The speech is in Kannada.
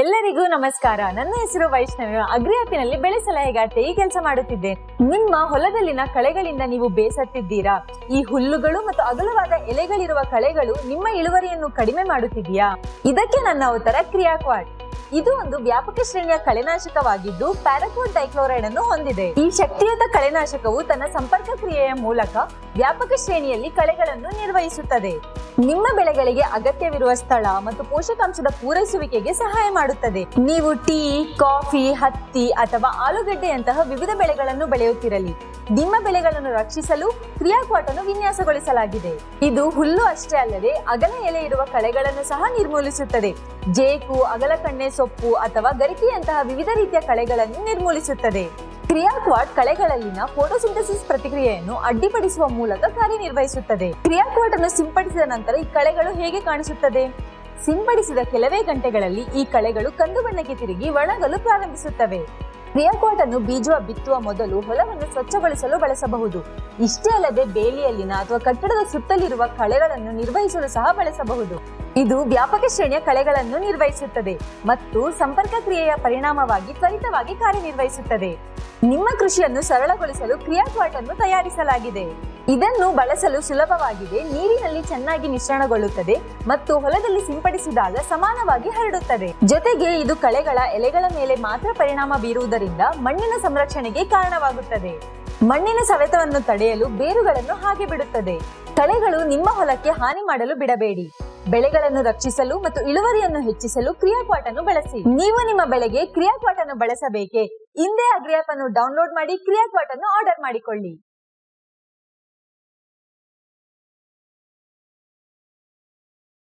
ಎಲ್ಲರಿಗೂ ನಮಸ್ಕಾರ. ನನ್ನ ಹೆಸರು ವೈಷ್ಣವಿ. ಅಗ್ರಿ ಆಪಿನಲ್ಲಿ ಬೆಳೆ ಈ ಕೆಲಸ ಮಾಡುತ್ತಿದ್ದೆ. ನಿಮ್ಮ ಹೊಲದಲ್ಲಿನ ಕಳೆಗಳಿಂದ ನೀವು ಬೇಸತ್ತಿದ್ದೀರಾ? ಈ ಹುಲ್ಲುಗಳು ಮತ್ತು ಅಗಲವಾದ ಎಲೆಗಳಿರುವ ಕಳೆಗಳು ನಿಮ್ಮ ಇಳುವರಿಯನ್ನು ಕಡಿಮೆ ಮಾಡುತ್ತಿದೆಯಾ? ಇದಕ್ಕೆ ನನ್ನ ಉತ್ತರ ಕ್ರಿಯಾಕ್ವಾಡ್ ಇದು ಒಂದು ವ್ಯಾಪಕ ಶ್ರೇಣಿಯ ಕಳೆನಾಶಕವಾಗಿದ್ದು ಪ್ಯಾರಾಕೋಟ್ ಡೈಕ್ಲೋರೈಡ್ ಅನ್ನು ಹೊಂದಿದೆ. ಈ ಶಕ್ತಿಯುತ ಕಳೆನಾಶಕವು ತನ್ನ ಸಂಪರ್ಕ ಕ್ರಿಯೆಯ ಮೂಲಕ ವ್ಯಾಪಕ ಶ್ರೇಣಿಯಲ್ಲಿ ಕಳೆಗಳನ್ನು ನಿರ್ವಹಿಸುತ್ತದೆ. ನಿಮ್ಮ ಬೆಳೆಗಳಿಗೆ ಅಗತ್ಯವಿರುವ ಸ್ಥಳ ಮತ್ತು ಪೋಷಕಾಂಶದ ಪೂರೈಸುವಿಕೆಗೆ ಸಹಾಯ ಮಾಡುತ್ತದೆ. ನೀವು ಟೀ, ಕಾಫಿ, ಹತ್ತಿ ಅಥವಾ ಆಲೂಗಡ್ಡೆಯಂತಹ ವಿವಿಧ ಬೆಳೆಗಳನ್ನು ಬೆಳೆಯುತ್ತಿರಲಿ. ನಿಮ್ಮ ಬೆಳೆಗಳನ್ನು ರಕ್ಷಿಸಲು ಕ್ರಿಯಾಕ್ವಾಟ್ ಅನ್ನು ವಿನ್ಯಾಸಗೊಳಿಸಲಾಗಿದೆ. ಇದು ಹುಲ್ಲು ಅಷ್ಟೇ ಅಲ್ಲದೆ ಅಗಲ ಎಲೆ ಇರುವ ಕಳೆಗಳನ್ನು ಸಹ ನಿರ್ಮೂಲಿಸುತ್ತದೆ. ಜೇಕು, ಅಗಲಕಣ್ಣೆ, ಸೊಪ್ಪು ಅಥವಾ ಗರಿಕೆಯಂತಹ ವಿವಿಧ ರೀತಿಯ ಕಳೆಗಳನ್ನು ನಿರ್ಮೂಲಿಸುತ್ತದೆ. ಕ್ರಿಯಾಕ್ವಾಟ್ ಕಳೆಗಳಲ್ಲಿನ ಫೋಟೋಸಿಂಥಸಿಸ್ ಪ್ರತಿಕ್ರಿಯೆಯನ್ನು ಅಡ್ಡಿಪಡಿಸುವ ಮೂಲಕ ಕಾರ್ಯನಿರ್ವಹಿಸುತ್ತದೆ. ಕ್ರಿಯಾಕ್ವಾಡ್ ಅನ್ನು ಸಿಂಪಡಿಸಿದ ನಂತರ ಈ ಕಳೆಗಳು ಹೇಗೆ ಕಾಣಿಸುತ್ತದೆ? ಸಿಂಪಡಿಸಿದ ಕೆಲವೇ ಗಂಟೆಗಳಲ್ಲಿ ಈ ಕಳೆಗಳು ಕಂದು ಬಣ್ಣಕ್ಕೆ ತಿರುಗಿ ಒಣಗಲು ಪ್ರಾರಂಭಿಸುತ್ತವೆ. ಕ್ರಿಯಾಕ್ವಾಡ್ ಅನ್ನು ಬೀಜ ಬಿತ್ತುವ ಮೊದಲು ಹೊಲವನ್ನು ಸ್ವಚ್ಛಗೊಳಿಸಲು ಬಳಸಬಹುದು. ಇಷ್ಟೇ ಅಲ್ಲದೆ ಬೇಲಿಯಲ್ಲಿನ ಅಥವಾ ಕಟ್ಟಡದ ಸುತ್ತಲಿರುವ ಕಳೆಗಳನ್ನು ನಿರ್ವಹಿಸಲು ಸಹ ಬಳಸಬಹುದು. ಇದು ವ್ಯಾಪಕ ಶ್ರೇಣಿಯ ಕಳೆಗಳನ್ನು ನಿರ್ವಹಿಸುತ್ತದೆ ಮತ್ತು ಸಂಪರ್ಕ ಕ್ರಿಯೆಯ ಪರಿಣಾಮವಾಗಿ ತ್ವರಿತವಾಗಿ ಕಾರ್ಯನಿರ್ವಹಿಸುತ್ತದೆ. ನಿಮ್ಮ ಕೃಷಿಯನ್ನು ಸರಳಗೊಳಿಸಲು ಕ್ರಿಯಾಕ್ವಾಟ್ ಅನ್ನು ತಯಾರಿಸಲಾಗಿದೆ. ಇದನ್ನು ಬಳಸಲು ಸುಲಭವಾಗಿದೆ, ನೀರಿನಲ್ಲಿ ಚೆನ್ನಾಗಿ ಮಿಶ್ರಣಗೊಳ್ಳುತ್ತದೆ ಮತ್ತು ಹೊಲದಲ್ಲಿ ಸಿಂಪಡಿಸಿದಾಗ ಸಮಾನವಾಗಿ ಹರಡುತ್ತದೆ. ಜೊತೆಗೆ ಇದು ಕಳೆಗಳ ಎಲೆಗಳ ಮೇಲೆ ಮಾತ್ರ ಪರಿಣಾಮ ಬೀರುವುದರಿಂದ ಮಣ್ಣಿನ ಸಂರಕ್ಷಣೆಗೆ ಕಾರಣವಾಗುತ್ತದೆ. ಮಣ್ಣಿನ ಸವೆತವನ್ನು ತಡೆಯಲು ಬೇರುಗಳನ್ನು ಹಾಗೆ ಬಿಡುತ್ತದೆ. ಕಳೆಗಳು ನಿಮ್ಮ ಹೊಲಕ್ಕೆ ಹಾನಿ ಮಾಡಲು ಬಿಡಬೇಡಿ. ಬೆಳೆಗಳನ್ನು ರಕ್ಷಿಸಲು ಮತ್ತು ಇಳುವರಿಯನ್ನು ಹೆಚ್ಚಿಸಲು ಕ್ರಿಯಾಕ್ವಾಟ್ ಅನ್ನು ಬಳಸಿ. ನೀವು ನಿಮ್ಮ ಬೆಳೆಗೆ ಕ್ರಿಯಾಕ್ವಾಟ್ ಅನ್ನು ಬಳಸಬೇಕೇ? ಹಿಂದೆ ಅಗ್ರಿಯಾಪ್ ಅನ್ನು ಡೌನ್ಲೋಡ್ ಮಾಡಿ ಕ್ರಿಯಾಕ್ವಾಟ್ ಅನ್ನು ಆರ್ಡರ್ ಮಾಡಿಕೊಳ್ಳಿ.